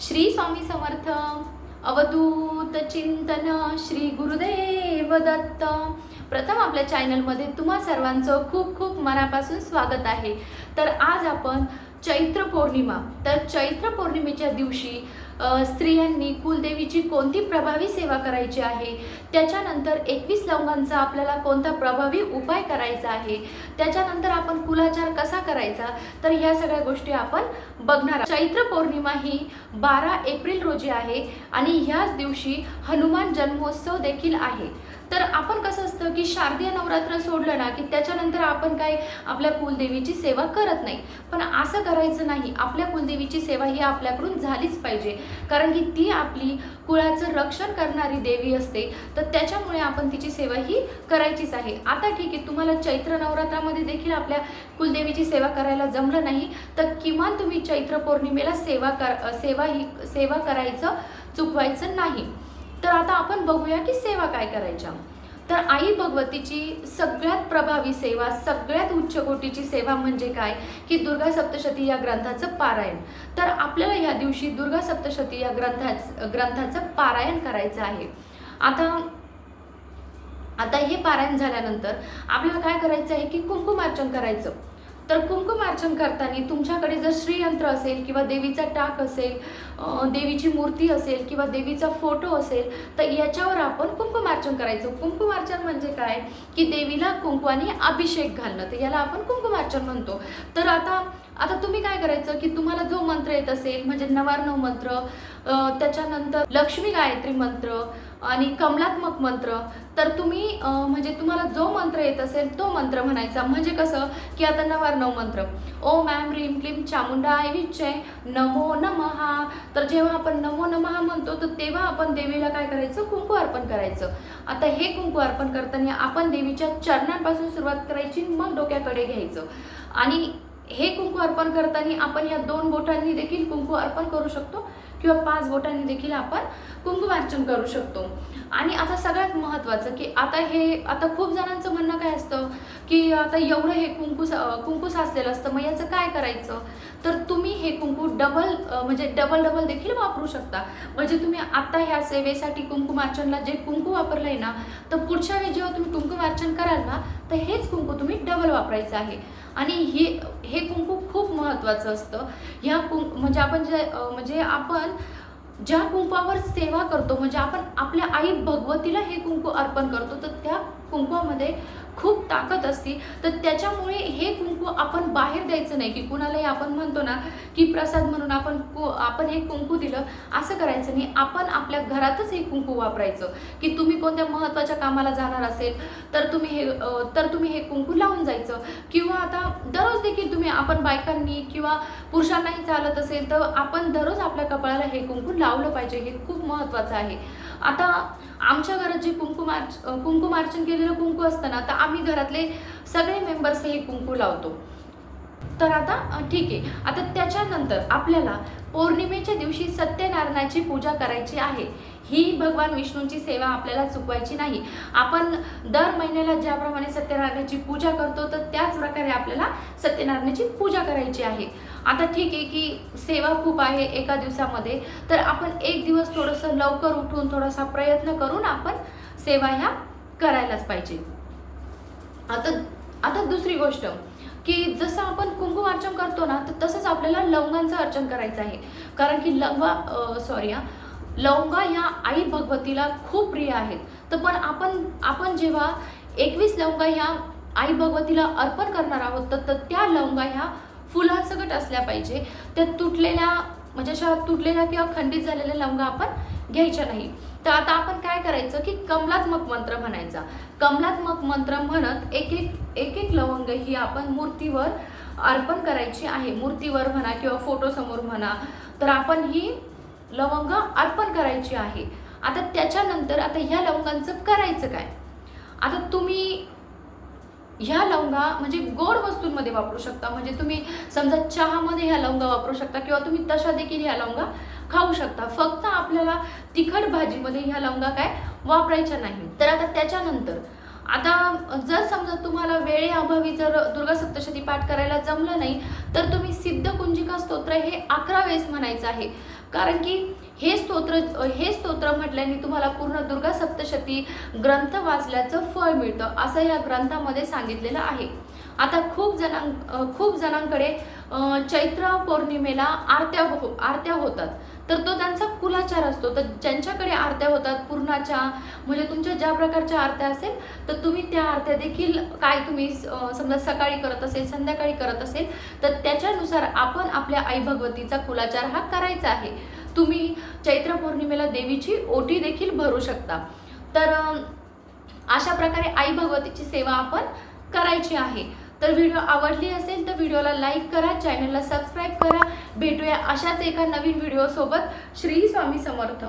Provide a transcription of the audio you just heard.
श्री स्वामी समर्थ अवधूत चिंतन श्री गुरुदेव दत्त. प्रथम आपल्या चॅनलमध्ये तुम्हा सर्वांचं खूप खूप मनापासून स्वागत आहे. तर आज आपण चैत्र पौर्णिमा. तर चैत्र पौर्णिमेच्या दिवशी स्त्रियांनी कुलदेवीची कोणती प्रभावी सेवा करायची आहे? त्याच्यानंतर एकवीस लवंगांचा आपल्याला कोणता प्रभावी उपाय करायचा आहे? त्याच्यानंतर आपण कुलाचार कसा करायचा? तर ह्या सगळ्या गोष्टी आपण बघणार चैत्र पौर्णिमा ही बारा एप्रिल रोजी आहे आणि ह्याच दिवशी हनुमान जन्मोत्सव देखील आहे. तर आपण कसं असतं की शारदीय नवरात्र सोडलं ना की त्याच्यानंतर आपण काय आपल्या कुलदेवीची सेवा करत नाही. पण असं करायचं नाही. आपल्या कुलदेवीची सेवा ही आपल्याकडून झालीच पाहिजे. कारण की ती आपली कुळाचं रक्षण करणारी देवी असते. तर त्याच्यामुळे आपण तिची सेवा ही करायचीच आहे. आता ठीक आहे तुम्हाला चैत्र नवरात्रामध्ये देखील आपल्या कुलदेवीची सेवा करायला जमलं नाही तर किमान तुम्ही चैत्र पौर्णिमेला सेवा कर सेवा ही सेवा करायचं चुकवायचं नाही. आता आपण बघूया की सेवा काय करायच्या. तर आई भगवतीची सगळ्यात प्रभावी सेवा सगळ्यात उच्च कोटीची सेवा म्हणजे काय? की दुर्गा सप्तशती या ग्रंथाचं पारायण. तर आपल्याला या दिवशी दुर्गा सप्तशती या ग्रंथा ग्रंथाचं पारायण करायचं आहे. आता आता हे पारायण झाल्यानंतर आपल्याला काय करायचं आहे की कुंकुमार्चन करायचं. तर कुंकुमार्चन करताना तुमच्याकडे जर श्रीयंत्र असेल किंवा देवीचा टाक असेल देवीची मूर्ती असेल किंवा देवीचा फोटो असेल तर याच्यावर आपण कुंकुमार्चन करायचं. कुंकुमार्चन म्हणजे काय? की देवीला कुंकवाने अभिषेक घालणं. तर याला आपण कुंकुमार्चन म्हणतो. तर आता आता तुम्ही काय करायचं की तुम्हाला जो मंत्र येत असेल म्हणजे नवार्णव मंत्र त्याच्यानंतर लक्ष्मी गायत्री मंत्र आणि कमलात्मक मंत्र. तर तुम्ही म्हणजे तुम्हाला जो मंत्र येत असेल तो मंत्र म्हणायचा. म्हणजे कसं? की आता नवार नऊ मंत्र. ओम मॅम रीम क्लीम चामुंडाय विच्चय नमो नमहा तर जेव्हा आपण नमो नमहा म्हणतो तर तेव्हा आपण देवीला काय करायचं? कुंकू अर्पण करायचं. आता हे कुंकू अर्पण करताना आपण देवीच्या चरणांपासून सुरुवात करायची मग डोक्याकडे घ्यायचं. आणि हे कुंकू अर्पण करताना आपण या दोन बोटांनी देखील कुंकू अर्पण करू शकतो. किंवा पाच बोटांनी देखील आपण कुंकुमार्चन करू शकतो. आणि आता सगळ्यात महत्त्वाचं की आता हे आता खूप जणांचं म्हणणं काय असतं की आता एवढं हे कुंकू कुंकू साचलेलं असतं मग याचं काय करायचं? तर तुम्ही हे कुंकू डबल म्हणजे डबल डबल देखील वापरू शकता. म्हणजे तुम्ही आता ह्या सेवेसाठी कुंकुमार्चनला जे कुंकू वापरलंय ना तर पुढच्या वेळी जेव्हा तुम्ही कुंकुमार्चन कराल ना तर हेच कुंकू तुम्ही डबल वापरायचं आहे. आणि हे हे कुंकू खूप महत्त्वाचं असतं. ह्या कुंक म्हणजे आपण जे म्हणजे आपण ज्या कुंपावर सेवा करतो म्हणजे आपण आपल्या आई भगवतीला हे कुंकू अर्पण करतो तर त्या कुंकवामध्ये खूप ताकद असते तर त्याच्यामुळे हे कुंकू आपण बाहेर द्यायचं नाही की कुणालाही आपण म्हणतो ना की प्रसाद म्हणून आपण कु आपण हे कुंकू दिलं असं करायचं नाही. आपण आपल्या घरातच हे कुंकू वापरायचं की तुम्ही कोणत्या महत्त्वाच्या कामाला जाणार असेल तर तुम्ही हे तर तुम्ही हे कुंकू लावून जायचं. किंवा आता दररोज देखील तुम्ही आपण बायकांनी किंवा पुरुषांनाही चालत असेल तर आपण दररोज आपल्या कपाळाला हे कुंकू लावलं पाहिजे हे खूप महत्त्वाचं आहे. आता आमच्या घरात जे कुंकुमार्च कुंकुमार्चन केलेलं कुंकू असतं ना तर आम्ही घरातले सगळे मेंबर्स हे कुंकू लावतो. तर आता ठीक आहे. आता त्याच्यानंतर आपल्याला पौर्णिमेच्या दिवशी सत्यनारायणाची पूजा करायची आहे. ही भगवान विष्णूंची सेवा आपल्याला चुकवायची नाही. आपण दर महिन्याला ज्याप्रमाणे सत्यनारायणाची पूजा करतो तर त्याच प्रकारे आपल्याला सत्यनारायणाची पूजा करायची आहे. आता ठीक आहे की सेवा खूप आहे एका दिवसामध्ये तर आपण एक दिवस थोडंसं लवकर उठून थोडासा प्रयत्न करून आपण सेवा ह्या करायलाच पाहिजे. आता आता दुसरी गोष्ट की जसं आपण कुंकुमार्चन करतो ना तर तसंच आपल्याला लवंगांचं अर्चन करायचं आहे. कारण की लवंगा सॉरी हा लवंगा ह्या आई भगवतीला खूप प्रिय आहेत. तर पण आपण आपण जेव्हा एकवीस लवंगा ह्या आई भगवतीला अर्पण करणार आहोत तर तर त्या लवंगा ह्या फुलांसकट असल्या पाहिजे. त्या तुटलेल्या म्हणजे अशा तुटलेल्या किंवा खंडित झालेल्या लवंगा आपण घ्यायच्या नाही. तर आता आपण काय करायचं की कमलात्मक मंत्र म्हणायचा. कमलात्मक मंत्र म्हणत एक एक एक एक लवंग ही आपण मूर्तीवर अर्पण करायची आहे. मूर्तीवर म्हणा किंवा फोटोसमोर म्हणा तर आपण ही लवंग अर्पण करायची आहे. आता त्याच्यानंतर आता ह्या लवंगांचं करायचं काय? आता तुम्ही ह्या लवंगा म्हणजे गोड वस्तूंमध्ये वापरू शकता. म्हणजे तुम्ही समजा चहामध्ये ह्या लवंगा वापरू शकता किंवा तुम्ही तशा देखील ह्या लवंगा खाऊ शकता. फक्त आपल्याला तिखट भाजीमध्ये ह्या लवंगा काय वापरायच्या नाही. तर आता त्याच्यानंतर आता जर समजा तुम्हाला वेळेअभावी जर दुर्गा सप्तशती पाठ करायला जमलं नाही तर तुम्ही सिद्ध कुंजिका स्तोत्र हे अकरा वेळेस म्हणायचं आहे. कारण की हे स्तोत्र हे स्तोत्र म्हटल्याने तुम्हाला पूर्ण दुर्गा सप्तशती ग्रंथ वाचल्याचं फळ मिळतं असं या ग्रंथामध्ये सांगितलेलं आहे. आता खूप जणां खूप जणांकडे चैत्र पौर्णिमेला आरत्या हो आरत्या होतात. तर तो त्यांचा कुलाचार असतो तर ज्यांच्याकडे आरत्या होतात पूर्णाच्या म्हणजे तुमच्या ज्या प्रकारच्या आरत्या असेल तर तुम्ही त्या आरत्या देखील काय तुम्ही समजा सकाळी करत असेल संध्याकाळी करत असेल तर त्याच्यानुसार आपण आपल्या आई भगवतीचा कुलाचार हा करायचा आहे. तुम्ही चैत्र पौर्णिमेला देवीची ओटी देखील भरू शकता. तर अशा प्रकारे आई भगवतीची सेवा आपण करायची आहे. तर व्हिडिओ आवडली असेल तर व्हिडिओला लाईक करा चॅनलला सबस्क्राईब करा. भेटूया अशाच एका नवीन व्हिडिओसोबत श्री स्वामी समर्थ.